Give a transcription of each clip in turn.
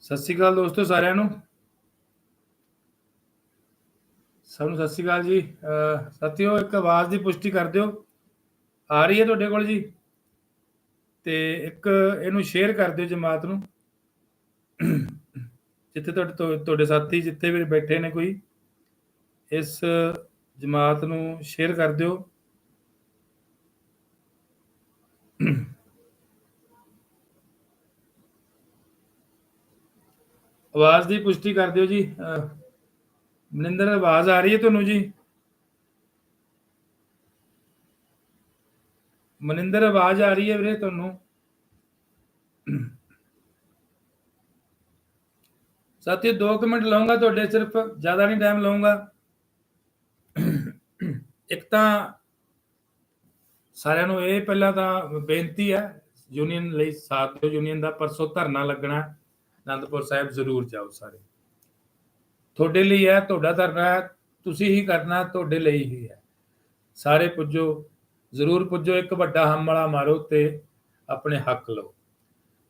ਸਤਿ ਸ਼੍ਰੀ ਅਕਾਲ ਦੋਸਤੋ ਸਾਰਿਆਂ ਨੂੰ। ਸਭ ਨੂੰ ਸਤਿ ਸ਼੍ਰੀ ਅਕਾਲ ਜੀ। ਅਹ ਸਾਥੀਓ, ਇੱਕ ਆਵਾਜ਼ ਦੀ ਪੁਸ਼ਟੀ ਕਰ ਦਿਓ। ਆ ਰਹੀ ਹੈ ਤੁਹਾਡੇ ਕੋਲ ਜੀ। ਤੇ ਇੱਕ ਇਹਨੂੰ ਸ਼ੇਅਰ ਕਰ ਦਿਓ ਜਮਾਤ ਨੂੰ। ਜਿੱਥੇ ਤੁਹਾਡੇ ਤੁਹਾਡੇ ਸਾਥੀ ਜਿੱਥੇ ਵੀ ਬੈਠੇ ਨੇ ਕੋਈ, ਇਸ ਜਮਾਤ ਨੂੰ ਸ਼ੇਅਰ ਕਰ ਦਿਓ। ਆਵਾਜ਼ ਦੀ ਪੁਸ਼ਟੀ ਕਰ ਦਿਓ ਜੀ। ਮਨਿੰਦਰ, ਆਵਾਜ਼ ਆ ਰਹੀ ਹੈ ਤੁਹਾਨੂੰ ਜੀ? ਮਨਿੰਦਰ, ਆਵਾਜ਼ ਆ ਰਹੀ ਹੈ ਵੀਰੇ ਤੁਹਾਨੂੰ? ਸਾਥੀਓ 2 ਮਿੰਟ ਲਾਉਂਗਾ ਤੁਹਾਡੇ ਸਿਰਫ, ਜ਼ਿਆਦਾ ਨਹੀਂ ਟਾਈਮ ਲਾਉਂਗਾ ਇੱਕ ਤਾਂ ਸਾਰਿਆਂ ਨੂੰ ਇਹ ਪਹਿਲਾਂ ਤਾਂ ਬੇਨਤੀ ਹੈ ਯੂਨੀਅਨ ਲਈ ਸਾਥ ਦਿਓ ਯੂਨੀਅਨ ਦਾ ਪਰਸੋਂ ਧਰਨਾ ਲੱਗਣਾ। ਅਨੰਦਪੁਰ ਸਾਹਿਬ ਜ਼ਰੂਰ ਜਾਓ ਸਾਰੇ। ਤੁਹਾਡੇ ਲਈ ਹੈ, ਤੁਹਾਡਾ ਧਰਨਾ ਹੈ, ਤੁਸੀਂ ਹੀ ਕਰਨਾ ਤੁਹਾਡੇ ਲਈ ਹੀ ਹੈ। ਸਾਰੇ ਪੁੱਜੋ, ਜ਼ਰੂਰ ਪੁੱਜੋ, ਇੱਕ ਵੱਡਾ ਹਮ ਮਾਰੋ ਤੇ ਆਪਣੇ ਹੱਕ ਲਓ।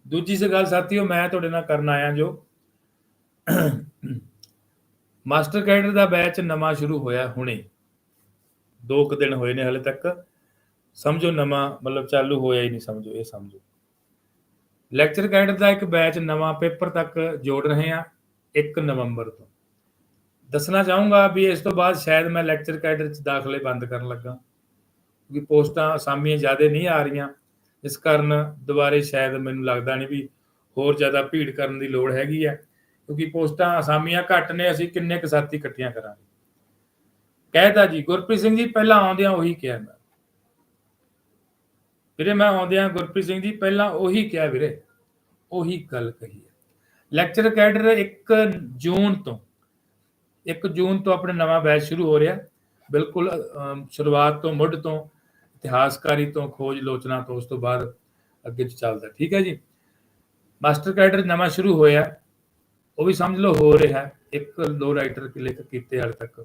ਦੂਜੀ ਸ ਗੱਲ, ਸਾਥੀਓ, ਮੈਂ ਤੁਹਾਡੇ ਨਾਲ ਕਰਨ ਆਇਆ ਜੋ। ਮਾਸਟਰ ਕੈਡਰ ਦਾ ਬੈਚ ਨਵਾਂ ਸ਼ੁਰੂ ਹੋਇਆ ਹੁਣੇ। ਦੋ ਕੁ ਦਿਨ ਹੋਏ ਨੇ ਹਲੇ ਤੱਕ। ਸਮਝੋ ਨਵਾਂ, ਮਤਲਬ ਚਾਲੂ ਹੋਇਆ ਹੀ ਨਹੀਂ, ਸਮਝੋ, ਇਹ ਸਮਝੋ। ਲੈਕਚਰ ਗਾਈਡ ਦਾ ਇੱਕ ਬੈਚ ਨਵਾਂ ਪੇਪਰ ਤੱਕ ਜੋੜ ਰਹੇ ਹਾਂ 1 ਨਵੰਬਰ ਤੋਂ। ਦੱਸਣਾ ਚਾਹੂੰਗਾ ਵੀ ਇਸ ਤੋਂ ਬਾਅਦ ਸ਼ਾਇਦ ਮੈਂ ਲੈਕਚਰ ਕੈਡਰ ਚ ਦਾਖਲੇ ਬੰਦ ਕਰਨ ਲੱਗਾ। ਕਿਉਂਕਿ ਪੋਸਟਾਂ ਅਸਾਮੀਆਂ ਜ਼ਿਆਦਾ ਨਹੀਂ ਆ ਰਹੀਆਂ। ਇਸ ਕਾਰਨ ਦੁਬਾਰੇ ਸ਼ਾਇਦ ਮੈਨੂੰ ਲੱਗਦਾ ਨਹੀਂ ਵੀ ਹੋਰ ਜ਼ਿਆਦਾ ਭੀੜ ਕਰਨ ਦੀ ਲੋੜ ਹੈਗੀ ਹੈ ਕਿਉਂਕਿ ਪੋਸਟਾਂ ਅਸਾਮੀਆਂ ਘੱਟ ਨੇ, ਅਸੀਂ ਕਿੰਨੇ ਕੁ ਸਾਥੀ ਇਕੱਠੀਆਂ ਕਰਾਂਗੇ। ਕਹਿਤਾ ਜੀ, ਗੁਰਪ੍ਰੀਤ ਸਿੰਘ ਜੀ, ਪਹਿਲਾਂ ਆਉਂਦਿਆਂ ਉਹੀ ਕਿਹਾ ਮੈਂ। ਵੀਰੇ ਮੈਂ ਆਉਂਦਿਆਂ ਗੁਰਪ੍ਰੀਤ ਸਿੰਘ ਜੀ, ਪਹਿਲਾਂ ਉਹੀ ਕਿਹਾ ਵੀਰੇ, ਉਹੀ ਗੱਲ ਕਹੀ ਹੈ। ਲੈਕਚਰ ਕੈਡਰ 1 ਜੂਨ ਤੋਂ 1 ਜੂਨ ਤੋਂ ਆਪਣੇ ਨਵਾਂ ਬੈਚ ਸ਼ੁਰੂ ਹੋ ਰਿਹਾ। ਬਿਲਕੁਲ ਸ਼ੁਰੂਆਤ ਤੋਂ, ਮੁੱਢ ਤੋਂ, ਇਤਿਹਾਸਕਾਰੀ ਤੋਂ, ਖੋਜ ਲੋਚਨਾ ਤੋਂ, ਉਸ ਤੋਂ ਬਾਅਦ ਅੱਗੇ ਚੱਲਦਾ। ਠੀਕ ਹੈ ਜੀ? ਮਾਸਟਰ ਕੈਡਰ ਨਵਾਂ ਸ਼ੁਰੂ ਹੋਇਆ। ਉਹ ਵੀ ਸਮਝ ਲਓ ਹੋ ਰਿਹਾ। ਇੱਕ, ਦੋ ਰਾਈਟਰ ਕਲਿੱਕ ਕੀਤੇ ਹਾਲੇ ਤੱਕ।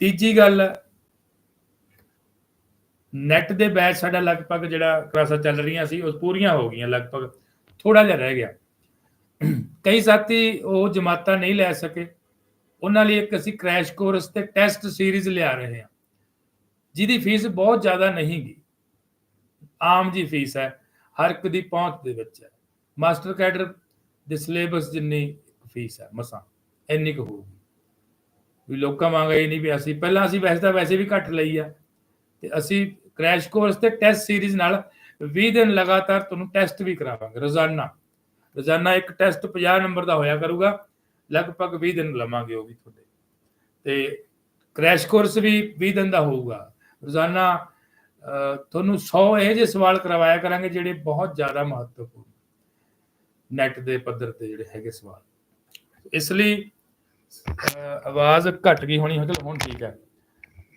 ਤੀਜੀ ਗੱਲ ਨੈਟ ਦੇ ਬੈਚ ਸਾਡਾ ਲਗਭਗ ਜਿਹੜਾ ਕਲਾਸਾਂ ਚੱਲ ਰਹੀਆਂ ਸੀ, ਉਹ ਪੂਰੀਆਂ ਹੋ ਗਈਆਂ, ਲਗਭਗ ਥੋੜਾ ਜਿਹਾ ਰਹਿ ਗਿਆ। ਕਈ ਸਾਥੀ ਉਹ ਜਮਾਤਾਂ ਨਹੀਂ ਲੈ ਸਕੇ। ਉਹਨਾਂ ਲਈ ਇੱਕ ਅਸੀਂ ਕ੍ਰੈਸ਼ ਕੋਰਸ ਤੇ ਟੈਸਟ ਸੀਰੀਜ਼ ਲਿਆ ਰਹੇ ਹਾਂ। ਜਿਹਦੀ ਫੀਸ ਬਹੁਤ ਜ਼ਿਆਦਾ ਨਹੀਂ ਗੀ। ਆਮ ਜੀ ਫੀਸ ਹੈ। ਹਰ ਇੱਕ ਦੀ ਪਹੁੰਚ ਦੇ ਵਿੱਚ ਹੈ। ਮਾਸਟਰ ਕੈਡਰ ਦੇ ਸਿਲੇਬਸ ਜਿੰਨੀ ਫੀਸ ਹੈ, ਮਸਾਂ, ਇੰਨੀ ਕੁ ਹੋਊਗੀ। ਵੀ ਲੋਕਾਂ ਵਾਂਗ ਇਹ ਨਹੀਂ ਵੀ ਅਸੀਂ, ਪਹਿਲਾਂ ਅਸੀਂ ਵੈਸੇ ਤਾਂ ਵੈਸੇ ਵੀ ਘੱਟ ਲਈ ਆ। ਤੇ ਅਸੀਂ ਕ੍ਰੈਸ਼ ਕੋਰਸ ਤੇ ਟੈਸਟ ਸੀਰੀਜ਼ ਨਾਲ 20 ਦਿਨ ਲਗਾਤਾਰ ਤੁਹਾਨੂੰ ਟੈਸਟ ਵੀ ਕਰਾਵਾਂਗੇ, ਰੋਜ਼ਾਨਾ। ਰੋਜ਼ਾਨਾ ਇੱਕ ਟੈਸਟ 50 ਨੰਬਰ ਦਾ ਹੋਇਆ ਕਰੂਗਾ, ਲਗਭਗ 20 ਦਿਨ ਲਵਾਂਗੇ ਉਹ ਵੀ ਤੁਹਾਡੇ। ਤੇ ਕ੍ਰੈਸ਼ ਕੋਰਸ ਵੀ 20 ਦਿਨ ਦਾ ਹੋਊਗਾ। ਰੋਜ਼ਾਨਾ ਤੁਹਾਨੂੰ 100 ਇਹ ਜਿਹੇ ਸਵਾਲ ਕਰਵਾਇਆ ਕਰਾਂਗੇ ਜਿਹੜੇ ਬਹੁਤ ਜ਼ਿਆਦਾ ਮਹੱਤਵਪੂਰਨ ਨੈਟ ਦੇ ਪੱਧਰ ਤੇ ਜਿਹੜੇ ਹੈਗੇ ਸਵਾਲ। ਇਸ ਲਈ ਆਵਾਜ਼ ਘਟ ਗਈ ਹੋਣੀ ਚਲੋ ਹੁਣ ਠੀਕ ਹੈ।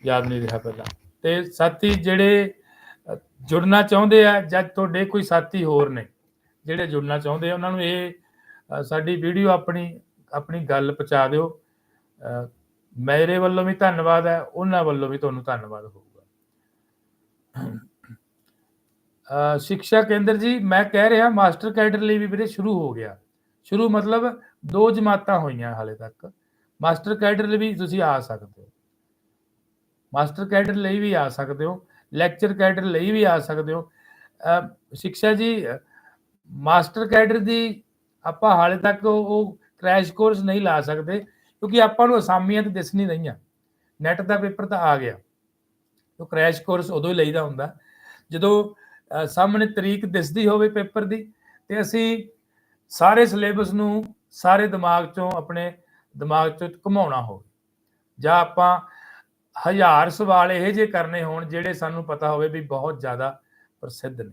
ਯਾਦ ਨਹੀਂ ਰਿਹਾ ਪਹਿਲਾਂ। ਤੇ ਸਾਥੀ ਜਿਹੜੇ ਜੁੜਨਾ ਚਾਹੁੰਦੇ ਆ ਜਾਂ ਤੁਹਾਡੇ ਕੋਈ ਸਾਥੀ ਹੋਰ ਨੇ ਜਿਹੜੇ ਜੁੜਨਾ ਚਾਹੁੰਦੇ ਆ ਉਹਨਾਂ ਨੂੰ ਇਹ ਸਾਡੀ ਵੀਡੀਓ ਆਪਣੀ ਆਪਣੀ ਗੱਲ ਪਹੁੰਚਾ ਦਿਓ। ਮੇਰੇ ਵੱਲੋਂ ਵੀ ਧੰਨਵਾਦ ਹੈ ਉਹਨਾਂ ਵੱਲੋਂ ਵੀ ਤੁਹਾਨੂੰ ਧੰਨਵਾਦ ਹੋਊਗਾ। ਅ, ਸਿੱਖਿਆ ਕੇਂਦਰ ਜੀ ਮੈਂ ਕਹਿ ਰਿਹਾ ਮਾਸਟਰ ਕੈਡਰ ਲਈ ਵੀ ਵੀਰੇ ਸ਼ੁਰੂ ਹੋ ਗਿਆ। ਸ਼ੁਰੂ ਮਤਲਬ ਦੋ ਜਮਾਤਾਂ ਹੋਈਆਂ ਹਾਲੇ ਤੱਕ। ਮਾਸਟਰ ਕੈਡਰ ਲਈ ਵੀ ਤੁਸੀਂ ਆ ਸਕਦੇ ਹੋ। ਮਾਸਟਰ ਕੈਡਰ ਲਈ ਵੀ ਆ ਸਕਦੇ ਹੋ, ਲੈਕਚਰ ਕੈਡਰ ਲਈ ਵੀ ਆ ਸਕਦੇ ਹੋ। ਅਹ ਸਿੱਖਿਆ ਜੀ, ਮਾਸਟਰ ਕੈਡਰ ਦੀ ਆਪਾਂ ਹਾਲੇ ਤੱਕ ਉਹ ਉਹ ਕ੍ਰੈਸ਼ ਕੋਰਸ ਨਹੀਂ ਲਾ ਸਕਦੇ, ਕਿਉਂਕਿ ਆਪਾਂ ਨੂੰ ਅਸਾਮੀਆਂ ਤੇ ਦਿਸ ਨਹੀਂ ਰਹੀਆਂ। ਨੈਟ ਦਾ ਪੇਪਰ ਤਾਂ ਆ ਗਿਆ। ਉਹ ਕ੍ਰੈਸ਼ ਕੋਰਸ ਉਦੋਂ ਹੀ ਲਈਦਾ ਹੁੰਦਾ। ਜਦੋਂ ਸਾਹਮਣੇ ਤਰੀਕ ਦਿਸਦੀ ਹੋਵੇ ਪੇਪਰ ਦੀ, ਤੇ ਅਸੀਂ ਸਾਰੇ ਸਿਲੇਬਸ ਨੂੰ ਸਾਰੇ ਦਿਮਾਗ ਚੋਂ ਆਪਣੇ ਦਿਮਾਗ ਚੋਂ ਘੁਮਾਉਣਾ ਹੋਵੇ। ਜਾਂ ਆਪਾਂ ਹਜ਼ਾਰ ਸਵਾਲ ਇਹ ਜੇ ਕਰਨੇ ਹੋਣ ਜਿਹੜੇ ਸਾਨੂੰ ਪਤਾ ਹੋਵੇ ਵੀ ਬਹੁਤ ਜ਼ਿਆਦਾ ਪ੍ਰਸਿੱਧ ਨੇ।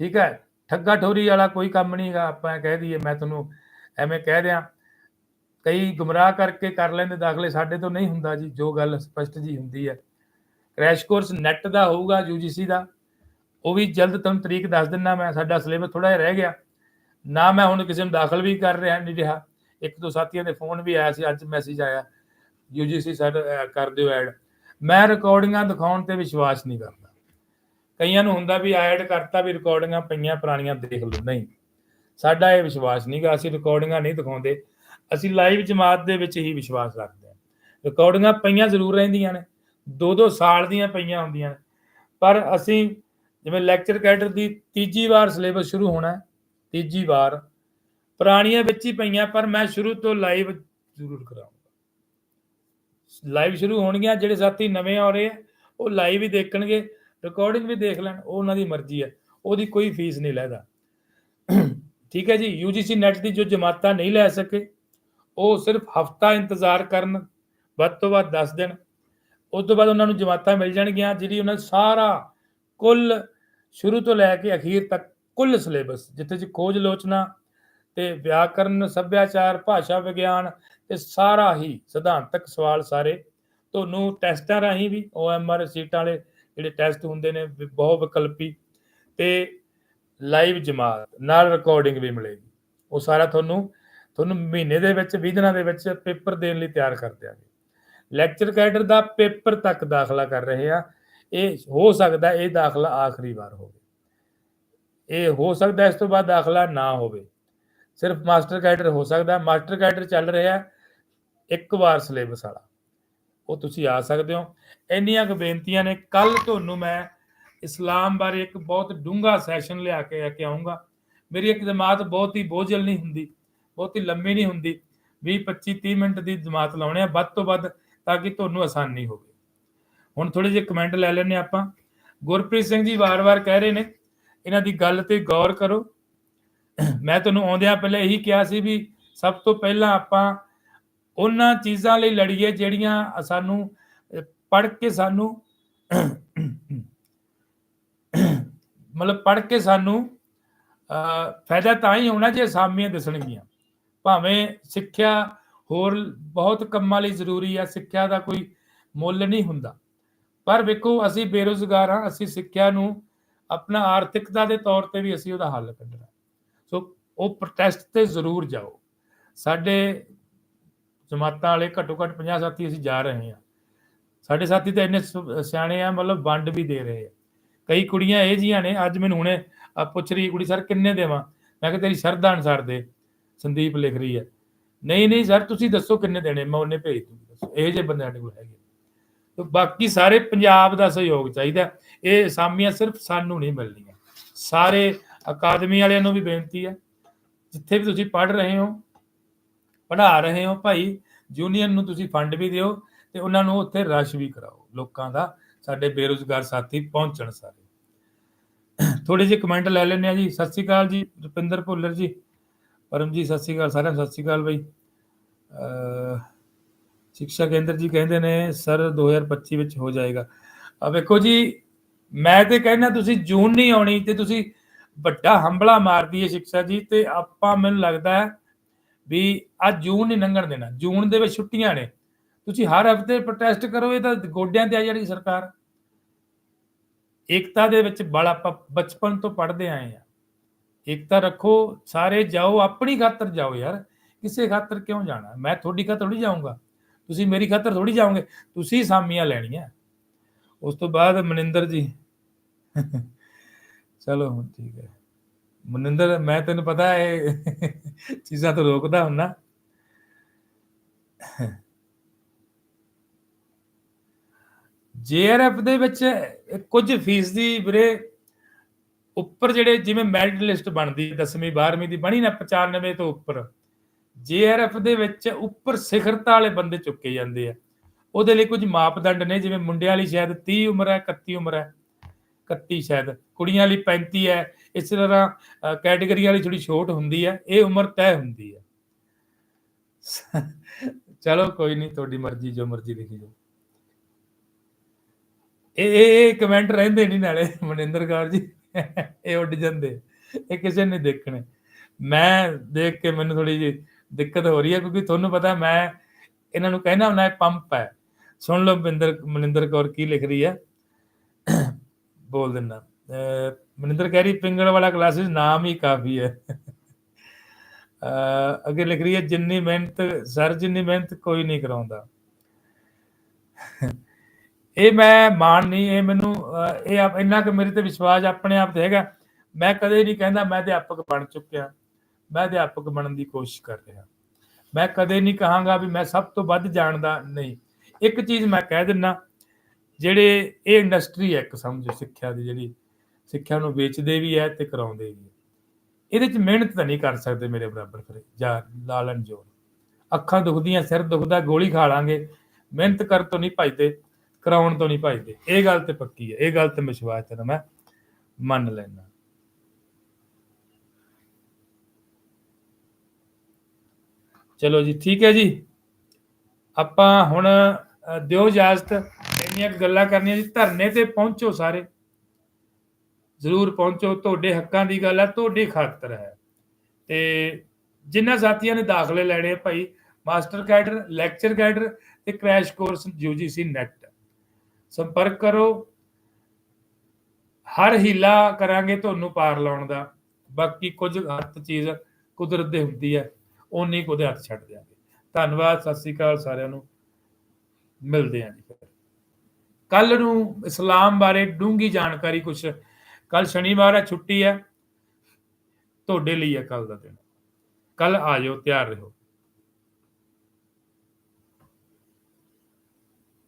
ਠੀਕ ਹੈ, ਠੱਗਾ ਠੋਰੀ ਵਾਲਾ ਕੋਈ ਕੰਮ ਨਹੀਂ ਆਪਾਂ ਕਹਿ ਦਈਏ, ਮੈਂ ਤੁਹਾਨੂੰ ਐਵੇਂ ਕਹਿ ਦਿਆਂ, ਕਈ ਗੁੰਮਰਾਹ ਕਰਕੇ ਕਰ ਲੈਂਦੇ, ਦਾਖਲੇ ਸਾਡੇ ਤੋਂ ਨਹੀਂ ਹੁੰਦਾ ਜੀ, ਜੋ ਗੱਲ ਸਪਸ਼ਟ ਜੀ ਹੁੰਦੀ ਹੈ। ਕ੍ਰੈਸ਼ ਕੋਰਸ ਨੈਟ ਦਾ ਹੋਊਗਾ ਯੂਜੀਸੀ ਦਾ, ਉਹ ਵੀ ਜਲਦ ਤੁਹਾਨੂੰ ਤਰੀਕ ਦੱਸ ਦਿੰਨਾ ਮੈਂ, ਸਾਡਾ ਸਿਲੇਬਸ ਥੋੜਾ ਜਿਹਾ ਰਹਿ ਗਿਆ। ਨਾ ਮੈਂ ਹੁਣ ਕਿਸੇ ਨੂੰ ਦਾਖਲ ਵੀ ਕਰ ਰਿਹਾ, ਨਹੀਂ ਰਿਹਾ। ਇੱਕ ਦੋ ਸਾਥੀਆਂ ਦੇ ਫੋਨ ਵੀ ਆਇਆ ਸੀ, ਅੱਜ ਮੈਸੇਜ ਆਇਆ। ਯੂਜੀਸੀ ਸਾਡਾ ਕਰ ਦਿਓ ਐਡ ਮੈਂ ਰਿਕਾਰਡਿੰਗਾਂ ਦਿਖਾਉਣ ਤੇ ਵਿਸ਼ਵਾਸ ਨਹੀਂ ਕਰਦਾ। ਕਈਆਂ ਨੂੰ ਹੁੰਦਾ ਵੀ ਐਡ ਕਰਤਾ ਵੀ ਰਿਕਾਰਡਿੰਗਾਂ ਪਈਆਂ, ਪੁਰਾਣੀਆਂ ਦੇਖ ਲਓ। ਨਹੀਂ। ਸਾਡਾ ਇਹ ਵਿਸ਼ਵਾਸ ਨਹੀਂਗਾ ਅਸੀਂ ਰਿਕਾਰਡਿੰਗਾਂ ਨਹੀਂ ਦਿਖਾਉਂਦੇ। ਅਸੀਂ ਲਾਈਵ ਜਮਾਤ ਦੇ ਵਿੱਚ ਹੀ ਵਿਸ਼ਵਾਸ ਰੱਖਦੇ ਹਾਂ। ਰਿਕਾਰਡਿੰਗਾਂ ਪਈਆਂ ਜ਼ਰੂਰ ਰਹਿੰਦੀਆਂ ਨੇ। ਦੋ ਦੋ ਸਾਲ ਦੀਆਂ ਪਈਆਂ ਹੁੰਦੀਆਂ ਨੇ। ਪਰ ਅਸੀਂ ਜਿਵੇਂ ਲੈਕਚਰ ਕੈਡਰ ਦੀ ਤੀਜੀ ਵਾਰ ਸਿਲੇਬਸ ਸ਼ੁਰੂ ਹੋਣਾ ਹੈ, ਤੀਜੀ ਵਾਰ, ਪੁਰਾਣੀਆਂ ਵਿੱਚ ਹੀ ਪਈਆਂ, ਪਰ ਮੈਂ ਸ਼ੁਰੂ ਤੋਂ ਲਾਈਵ ਜ਼ਰੂਰ ਕਰਾਉਂਗਾ ਲਾਈਵ ਸ਼ੁਰੂ ਹੋਣਗੀਆਂ, ਜਿਹੜੇ ਸਾਥੀ ਨਵੇਂ ਆ ਰਹੇ ਆ, ਉਹ ਲਾਈਵ ਹੀ ਦੇਖਣਗੇ ਰਿਕਾਰਡਿੰਗ ਵੀ ਦੇਖ ਲੈਣ, ਉਹ ਉਹਨਾਂ ਦੀ ਮਰਜ਼ੀ ਹੈ ਉਹਦੀ ਕੋਈ ਫੀਸ ਨਹੀਂ ਲੈਦਾ। ਠੀਕ ਹੈ ਜੀ UGC ਨੈਟ ਦੀ ਜੋ ਜਮਾਤਾਂ ਨਹੀਂ ਲੈ ਸਕੇ, ਉਹ ਸਿਰਫ ਹਫਤਾ ਇੰਤਜ਼ਾਰ ਕਰਨ, ਵੱਧ ਤੋਂ ਵੱਧ 10 ਦਿਨ, ਉਸ ਤੋਂ ਬਾਅਦ ਉਹਨਾਂ ਨੂੰ ਜਮਾਤਾਂ ਮਿਲ ਜਾਣਗੀਆਂ, ਜਿਹੜੀ ਉਹਨਾਂ ਦਾ ਸਾਰਾ ਕੁੱਲ ਸ਼ੁਰੂ ਤੋਂ ਲੈ ਕੇ ਅਖੀਰ ਤੱਕ ਕੁੱਲ ਸਿਲੇਬਸ ਜਿੱਥੇ ਚ ਖੋਜ ਲੋਚਨਾ ਤੇ ਵਿਆਕਰਨ, ਸੱਭਿਆਚਾਰ, ਭਾਸ਼ਾ ਵਿਗਿਆਨ ਤੇ ਸਾਰਾ ਹੀ ਸਿਧਾਂਤਕ ਸਵਾਲ ਸਾਰੇ। ਤੁਹਾਨੂੰ ਟੈਸਟਾਂ ਰਾਹੀਂ ਵੀ OMR ਸੀਟਾਂ ਵਾਲੇ ਜਿਹੜੇ ਟੈਸਟ ਹੁੰਦੇ ਨੇ ਵੀ ਵਿਕਲਪੀ ਤੇ ਲਾਈਵ ਜਮਾਤ ਨਾਲ ਰਿਕਾਰਡਿੰਗ ਵੀ ਮਿਲੇਗੀ। ਉਹ ਸਾਰਾ ਤੁਹਾਨੂੰ ਤੁਹਾਨੂੰ ਮਹੀਨੇ ਦੇ ਵਿੱਚ 20 ਦਿਨਾਂ ਦੇ ਵਿੱਚ ਪੇਪਰ ਦੇਣ ਲਈ ਤਿਆਰ ਕਰ ਦਿਆਂਗੇ। ਲੈਕਚਰ ਕੈਡਰ ਦਾ ਪੇਪਰ ਤੱਕ ਦਾਖਲਾ ਕਰ ਰਹੇ ਆ ਇਹ ਹੋ ਸਕਦਾ ਇਹ ਦਾਖਲਾ ਆਖਰੀ ਵਾਰ ਹੋਵੇ। ਇਹ ਹੋ ਸਕਦਾ ਇਸ ਤੋਂ ਬਾਅਦ ਦਾਖਲਾ ਨਾ ਹੋਵੇ। ਸਿਰਫ ਮਾਸਟਰ ਕੈਡਰ ਹੋ ਸਕਦਾ। ਮਾਸਟਰ ਕੈਡਰ ਚੱਲ ਰਿਹਾ। ਇੱਕ ਵਾਰ ਸਿਲੇਬਸ ਵਾਲਾ। ਉਹ ਤੁਸੀਂ ਆ ਸਕਦੇ ਹੋ। ਇੰਨੀਆਂ ਕੁ ਬੇਨਤੀਆਂ ਨੇ। ਕੱਲ ਤੁਹਾਨੂੰ ਮੈਂ ਇਸਲਾਮ ਬਾਰੇ ਇੱਕ ਬਹੁਤ ਡੂੰਘਾ ਸੈਸ਼ਨ ਲਿਆ ਕੇ ਆ ਕੇ ਆਉਂਗਾ ਮੇਰੀ ਇੱਕ ਜਮਾਤ ਬਹੁਤ ਹੀ ਬੋਝਲ ਨਹੀਂ ਹੁੰਦੀ, ਬਹੁਤ ਹੀ ਲੰਮੀ ਨਹੀਂ ਹੁੰਦੀ। 20 25 30 ਮਿੰਟ ਦੀ ਜਮਾਤ ਲਾਉਣੇ ਆ ਵੱਧ ਤੋਂ ਵੱਧ ਤਾਂ ਕਿ ਤੁਹਾਨੂੰ ਆਸਾਨੀ ਹੋਵੇ। ਹੁਣ ਥੋੜੇ ਜਿਹੇ ਕਮੈਂਟ ਲੈ ਲੈਣੇ ਆਪਾਂ। ਗੁਰਪ੍ਰੀਤ ਸਿੰਘ ਜੀ ਵਾਰ-ਵਾਰ ਕਹਿ ਰਹੇ ਨੇ, ਇਹਨਾਂ ਦੀ ਗੱਲ ਤੇ ਗੌਰ ਕਰੋ। ਮੈਂ ਤੁਹਾਨੂੰ ਆਉਂਦਿਆਂ ਪਹਿਲੇ ਇਹੀ ਕਿਹਾ ਸੀ ਵੀ ਸਭ ਤੋਂ ਪਹਿਲਾਂ ਆਪਾਂ ਉਹਨਾਂ ਚੀਜ਼ਾਂ ਲਈ ਲੜੀਏ ਜਿਹੜੀਆਂ ਸਾਨੂੰ ਪੜ੍ਹ ਕੇ ਸਾਨੂੰ, ਮਤਲਬ ਪੜ੍ਹ ਕੇ ਸਾਨੂੰ ਫਾਇਦਾ ਤਾਂ ਹੀ ਹੋਣਾ ਜੇ ਅਸਾਮੀਆਂ ਦਿਸਣਗੀਆਂ। ਭਾਵੇਂ ਸਿੱਖਿਆ ਹੋਰ ਬਹੁਤ ਕੰਮਾਂ ਲਈ ਜ਼ਰੂਰੀ ਆ, ਸਿੱਖਿਆ ਦਾ ਕੋਈ ਮੁੱਲ ਨਹੀਂ ਹੁੰਦਾ। ਪਰ ਵੇਖੋ, ਅਸੀਂ ਬੇਰੋਜ਼ਗਾਰ ਹਾਂ, ਅਸੀਂ ਸਿੱਖਿਆ ਨੂੰ ਆਪਣਾ ਆਰਥਿਕਤਾ ਦੇ ਤੌਰ ਤੇ ਵੀ ਅਸੀਂ ਉਹਦਾ ਹੱਲ ਕੱਢਣਾ। ਸੋ ਉਹ ਪ੍ਰੋਟੈਸਟ ਤੇ ਜ਼ਰੂਰ ਜਾਓ। ਸਾਡੇ ਜਮਾਤਾਂ ਵਾਲੇ ਘੱਟੋ ਘੱਟ 50 ਸਾਥੀ ਅਸੀਂ ਜਾ ਰਹੇ ਹਾਂ। ਸਾਡੇ ਸਾਥੀ ਤਾਂ ਇੰਨੇ ਸਿਆਣੇ ਆ, ਮਤਲਬ ਵੰਡ ਵੀ ਦੇ ਰਹੇ ਆ। ਕਈ ਕੁੜੀਆਂ ਇਹ ਜੀਆਂ ਨੇ, ਅੱਜ ਮੈਨੂੰ ਹੁਣੇ ਪੁੱਛ ਰਹੀ ਕੁੜੀ ਸਰ, ਕਿੰਨੇ ਦੇਵਾਂ? ਮੈਂ ਕਿਹਾ, ਤੇਰੀ ਸ਼ਰਧਾ ਅਨੁਸਾਰ ਦੇ। ਸੰਦੀਪ ਲਿਖ ਰਹੀ ਹੈ। ਨਹੀਂ ਨਹੀਂ ਸਰ, ਤੁਸੀਂ ਦੱਸੋ ਕਿੰਨੇ ਦੇਣੇ? ਮੈਂ ਉਹਨੇ ਭੇਜ ਦੂੰਗਾ ਇਹ ਜੇ ਬੰਦੇ ਸਾਡੇ ਕੋਲ ਹੈਗੇ ਤੇ ਬਾਕੀ ਸਾਰੇ ਪੰਜਾਬ ਦਾ ਸਹਿਯੋਗ ਚਾਹੀਦਾ। ਇਹ ਅਸਾਮੀਆਂ ਸਿਰਫ ਸਾਨੂੰ ਨਹੀਂ ਮਿਲਣੀਆਂ। ਸਾਰੇ ਅਕਾਦਮੀ ਵਾਲਿਆਂ ਨੂੰ ਵੀ ਬੇਨਤੀ ਹੈ। ਜਿੱਥੇ ਵੀ ਤੁਸੀਂ ਪੜ੍ਹ ਰਹੇ ਹੋ ਪੜ੍ਹਾ ਰਹੇ ਹੋ ਭਾਈ ਯੂਨੀਅਨ ਨੂੰ ਤੁਸੀਂ ਫੰਡ ਵੀ ਦਿਓ ਤੇ ਉਹਨਾਂ ਨੂੰ ਉੱਥੇ ਰਸ਼ ਵੀ ਕਰਾਓ। ਲੋਕਾਂ ਦਾ, ਸਾਡੇ ਬੇਰੁਜ਼ਗਾਰ ਸਾਥੀ ਪਹੁੰਚਣ ਸਾਰੇ। ਥੋੜੇ ਜਿਹੇ ਕਮੈਂਟ ਲੈ ਲੈਣੇ ਆ ਜੀ। ਸਤਿ ਸ਼੍ਰੀ ਅਕਾਲ ਜੀ, ਰੁਪਿੰਦਰ ਭੁੱਲਰ ਜੀ ਪਰਮ ਜੀ ਸਤਿ ਸ਼੍ਰੀ ਅਕਾਲ ਸਾਰਿਆਂ ਨੂੰ, ਸਤਿ ਸ਼੍ਰੀ ਅਕਾਲ ਬਾਈ। ਅਹ ਸਿੱਖਿਆ ਕੇਂਦਰ ਜੀ ਕਹਿੰਦੇ ਨੇ, ਸਰ 2025 ਵਿੱਚ ਹੋ ਜਾਏਗਾ। ਆ ਵੇਖੋ ਜੀ, ਮੈਂ ਤੇ ਕਹਿੰਦਾ ਤੁਸੀਂ ਜੂਨ ਨਹੀਂ ਆਉਣੀ ਤੇ ਤੁਸੀਂ ਵੱਡਾ ਹੰਬਲਾ ਮਾਰਦੀ ਹੈ ਸਿੱਖਿਆ ਜੀ ਤੇ ਆਪਾਂ ਮੈਨੂੰ ਲੱਗਦਾ ਹੈ ਵੀ ਅੱਜ ਜੂਨ ਨਹੀਂ ਲੰਘਣ ਦੇਣਾ, ਜੂਨ ਦੇ ਵਿੱਚ ਛੁੱਟੀਆਂ ਨੇ। ਤੁਸੀਂ ਹਰ ਹਫ਼ਤੇ ਪ੍ਰੋਟੈਸਟ ਕਰੋ ਇਹ ਤਾਂ ਗੋਡਿਆਂ ਤੇ ਆ ਜਿਹੜੀ ਸਰਕਾਰ। ਏਕਤਾ ਦੇ ਵਿੱਚ ਬਲ ਆਪਾਂ ਬਚਪਨ ਤੋਂ ਪੜ੍ਹਦੇ ਆਏ ਆ। ਏਕਤਾ ਰੱਖੋ, ਸਾਰੇ ਜਾਓ, ਆਪਣੀ ਖਾਤਰ ਜਾਓ ਯਾਰ। ਕਿਸੇ ਖਾਤਰ ਕਿਉਂ ਜਾਣਾ? ਮੈਂ ਤੁਹਾਡੀ ਖਾਤਰ ਥੋੜੀ ਜਾਊਂਗਾ। ਤੁਸੀਂ ਮੇਰੀ ਖਾਤਰ ਥੋੜੀ ਜਾਓਗੇ। ਤੁਸੀਂ ਸਾਮੀਆਂ ਲੈਣੀਆਂ। ਉਸ ਤੋਂ ਬਾਅਦ ਮਨਿੰਦਰ ਜੀ। ਚਲੋ ਹੁਣ ਠੀਕ ਹੈ। ਮਨਿੰਦਰ, ਮੈਂ ਤੈਨੂੰ ਪਤਾ ਹੈ ਚੀਜ਼ਾਂ ਤੋਂ ਰੋਕਦਾ ਹੁੰਨਾ ਜੇਆਰਐਫ ਦੇ ਵਿੱਚ ਕੁਝ ਫੀਸ ਵੀਰੇ, ਉੱਪਰ ਜਿਹੜੇ ਜਿਵੇਂ ਮੈਰਿਟ ਲਿਸਟ ਬਣਦੀ 10ਵੀਂ 12ਵੀਂ ਦੀ ਬਣੀ ਨਾ 95 ਤੋਂ ਉੱਪਰ ਜੇਆਰਐਫ ਦੇ ਵਿੱਚ ਉੱਪਰ ਸਿਖਰਤਾ ਵਾਲੇ ਬੰਦੇ ਚੁੱਕੇ ਜਾਂਦੇ ਆ। ਉਹਦੇ ਲਈ ਕੁਝ ਮਾਪਦੰਡ ਨੇ, ਜਿਵੇਂ ਮੁੰਡਿਆਂ ਲਈ ਸ਼ਾਇਦ 30 ਉਮਰ ਹੈ 31 ਉਮਰ ਹੈ। 31 ਸ਼ਾਇਦ। ਕੁੜੀਆਂ ਲਈ 35 ਹੈ। ਇਸ ਤਰ੍ਹਾਂ ਕੈਟਾਗਰੀ ਵਾਲੀ ਥੋੜੀ ਛੋਟ ਹੁੰਦੀ ਹੈ। ਇਹ ਉਮਰ ਤੈਅ ਹੁੰਦੀ ਹੈ। ਚਲੋ ਕੋਈ ਨਹੀਂ, ਤੁਹਾਡੀ ਮਰਜ਼ੀ, ਜੋ ਮਰਜ਼ੀ ਲਿਖੀ ਜਾਓ। ਇਹ ਇਹ ਕਮੈਂਟ ਰਹਿੰਦੇ ਨਹੀਂ ਨਾਲੇ, ਮਨਿੰਦਰ ਕੌਰ ਜੀ। ਇਹ ਉੱਡ ਜਾਂਦੇ। ਇਹ ਕਿਸੇ ਨੇ ਦੇਖਣੇ। ਮੈਂ ਦੇਖ ਕੇ ਮੈਨੂੰ ਥੋੜੀ ਜਿਹੀ ਦਿੱਕਤ ਹੋ ਰਹੀ ਹੈ, ਕਿਉਂਕਿ ਤੁਹਾਨੂੰ ਪਤਾ ਮੈਂ, ਇਹਨਾਂ ਨੂੰ ਕਹਿਣਾ ਹੁੰਦਾ ਪੰਪ ਹੈ। ਸੁਣ ਲਓ ਮਨਿੰਦਰ ਮਨਿੰਦਰ ਕੌਰ ਕੀ ਲਿਖ ਰਹੀ ਹੈ। ਬੋਲ ਦਿੰਦਾ ਮਨਿੰਦਰ ਕਹਿ ਰਹੀ ਪਿੰਗਲ ਵਾਲਾ ਕਲਾਸਿਸ ਨਾਮ ਹੀ ਕਾਫੀ ਹੈ ਅੱਗੇ ਲਿਖ ਰਹੀ ਹੈ ਜਿੰਨੀ ਮਿਹਨਤ ਸਰ ਜਿੰਨੀ ਮਿਹਨਤ ਕੋਈ ਨਹੀਂ ਕਰਾਉਂਦਾ ਇਹ ਮੈਂ ਮਾਣ ਨਹੀਂ ਇਹ ਮੈਨੂੰ ਇਹ ਇੰਨਾ ਕਿ ਮੇਰੇ ਤੇ ਵਿਸ਼ਵਾਸ ਆਪਣੇ ਆਪ ਤੇ ਹੈਗਾ ਮੈਂ ਕਦੇ ਨਹੀਂ ਕਹਿੰਦਾ ਮੈਂ ਅਧਿਆਪਕ ਬਣ ਚੁੱਕਿਆ ਮੈਂ ਅਧਿਆਪਕ ਬਣਨ ਦੀ ਕੋਸ਼ਿਸ਼ ਕਰ ਰਿਹਾ ਮੈਂ ਕਦੇ ਨਹੀਂ ਕਹਾਂਗਾ ਵੀ ਮੈਂ ਸਭ ਤੋਂ ਵੱਧ ਜਾਣਦਾ ਨਹੀਂ ਇੱਕ ਚੀਜ਼ ਮੈਂ ਕਹਿ ਦਿੰਨਾ ਜਿਹੜੇ ਇਹ ਇੰਡਸਟਰੀ ਹੈ ਇੱਕ ਸਮਝੋ, ਸਿੱਖਿਆ ਦੀ ਜਿਹੜੀ, ਸਿੱਖਿਆ ਨੂੰ ਵੇਚਦੇ ਵੀ ਹੈ ਤੇ ਕਰਾਉਂਦੇ ਵੀ ਹੈ। ਇਹਦੇ ਚ ਮਿਹਨਤ ਤਾਂ ਨਹੀਂ ਕਰ ਸਕਦੇ ਮੇਰੇ ਬਰਾਬਰ ਫਿਰ ਜਾਂ ਲਾਲਨ ਜੋਰ ਅੱਖਾਂ ਦੁਖਦੀਆਂ, ਸਿਰ ਦੁਖਦਾ, ਗੋਲੀ ਖਾ ਲਾਂਗੇ। ਮਿਹਨਤ ਕਰ ਤੋਂ ਨਹੀਂ ਭਜਦੇ, ਕਰਾਉਣ ਤੋਂ ਨਹੀਂ ਭਜਦੇ। ਇਹ ਗੱਲ ਤੇ ਪੱਕੀ ਹੈ, ਇਹ ਗੱਲ ਤੇ ਵਿਸ਼ਵਾਸ ਤੇ ਮੈਂ ਮੰਨ ਲੈਣਾ ਚਲੋ ਜੀ, ਠੀਕ ਹੈ ਜੀ। ਆਪਾਂ ਹੁਣ ਦਿਓ ਇਜਾਜ਼ਤ। ਇੰਨੀਆਂ ਗੱਲਾਂ ਕਰਨੀਆਂ ਜੀ, ਧਰਨੇ ਤੇ ਪਹੁੰਚੋ ਸਾਰੇ। ਜ਼ਰੂਰ ਪਹੁੰਚੋ, ਤੁਹਾਡੇ ਹੱਕਾਂ ਦੀ ਗੱਲ ਹੈ ਤੁਹਾਡੀ ਖਾਤਰ ਹੈ। ਤੇ ਜਿਨ੍ਹਾਂ ਸਾਥੀਆਂ ਨੇ ਦਾਖਲੇ ਲੈਣੇ ਭਾਈ, ਮਾਸਟਰ ਕੈਡਰ, ਲੈਕਚਰ ਕੈਡਰ ਤੇ ਕ੍ਰੈਸ਼ ਕੋਰਸ ਯੂਜੀਸੀ ਨੈਟ। ਸੰਪਰਕ ਕਰੋ। ਹਰ ਹੀਲਾ ਕਰਾਂਗੇ ਤੁਹਾਨੂੰ ਪਾਰ ਲਾਉਣ ਦਾ। ਬਾਕੀ ਕੁਝ ਹੱਥ ਚੀਜ਼ ਕੁਦਰਤ ਦੇ ਹੁੰਦੀ ਹੈ ਉਹ ਨਹੀਂ ਉਹਦੇ ਹੱਥ ਛੱਡ ਦਿਆਂਗੇ। ਧੰਨਵਾਦ, ਸਤਿ ਸ੍ਰੀ ਅਕਾਲ ਸਾਰਿਆਂ ਨੂੰ। ਮਿਲਦੇ ਆਂ ਜੀ ਕੱਲ ਨੂੰ ਇਸਲਾਮ ਬਾਰੇ ਡੂੰਗੀ ਜਾਣਕਾਰੀ ਕੁਝ ਕੱਲ ਸ਼ਨੀਵਾਰ ਹੈ, ਛੁੱਟੀ ਹੈ, ਤੁਹਾਡੇ ਲਈ ਹੈ ਕੱਲ ਦਾ ਦਿਨ। ਕੱਲ ਆ ਜਾਓ, ਤਿਆਰ ਰਹੋ।